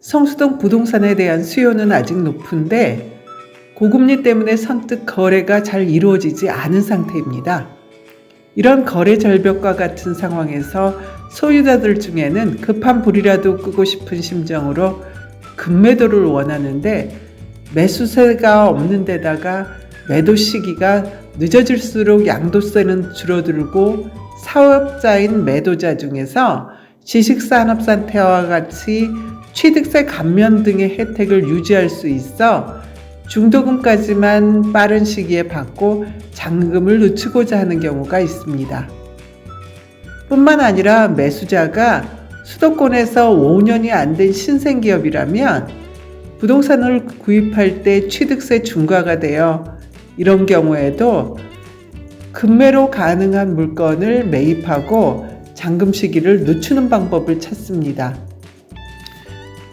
성수동 부동산에 대한 수요는 아직 높은데 고금리 때문에 선뜻 거래가 잘 이루어지지 않은 상태입니다. 이런 거래 절벽과 같은 상황에서 소유자들 중에는 급한 불이라도 끄고 싶은 심정으로 급매도를 원하는데 매수세가 없는 데다가 매도 시기가 늦어질수록 양도세는 줄어들고 사업자인 매도자 중에서 지식산업상태와 같이 취득세 감면 등의 혜택을 유지할 수 있어 중도금까지만 빠른 시기에 받고 잔금을 늦추고자 하는 경우가 있습니다. 뿐만 아니라 매수자가 수도권에서 5년이 안 된 신생기업이라면 부동산을 구입할 때 취득세 중과가 되어 이런 경우에도 급매로 가능한 물건을 매입하고 잔금 시기를 늦추는 방법을 찾습니다.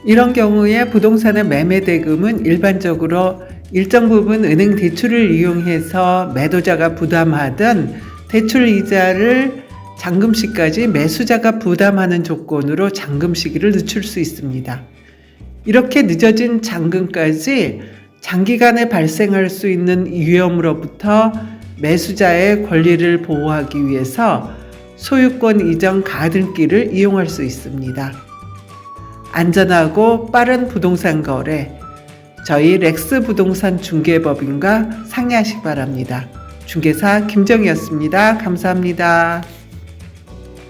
이런 경우에 부동산의 매매 대금은 일반적으로 일정 부분 은행 대출을 이용해서 매도자가 부담하던 대출 이자를 잔금 시까지 매수자가 부담하는 조건으로 잔금 시기를 늦출 수 있습니다. 이렇게 늦어진 잔금까지 장기간에 발생할 수 있는 위험으로부터 매수자의 권리를 보호하기 위해서 소유권 이전 가등기를 이용할 수 있습니다. 안전하고 빠른 부동산 거래 저희 렉스 부동산 중개법인과 상의하시기 바랍니다. 중개사 김정이었습니다. 감사합니다.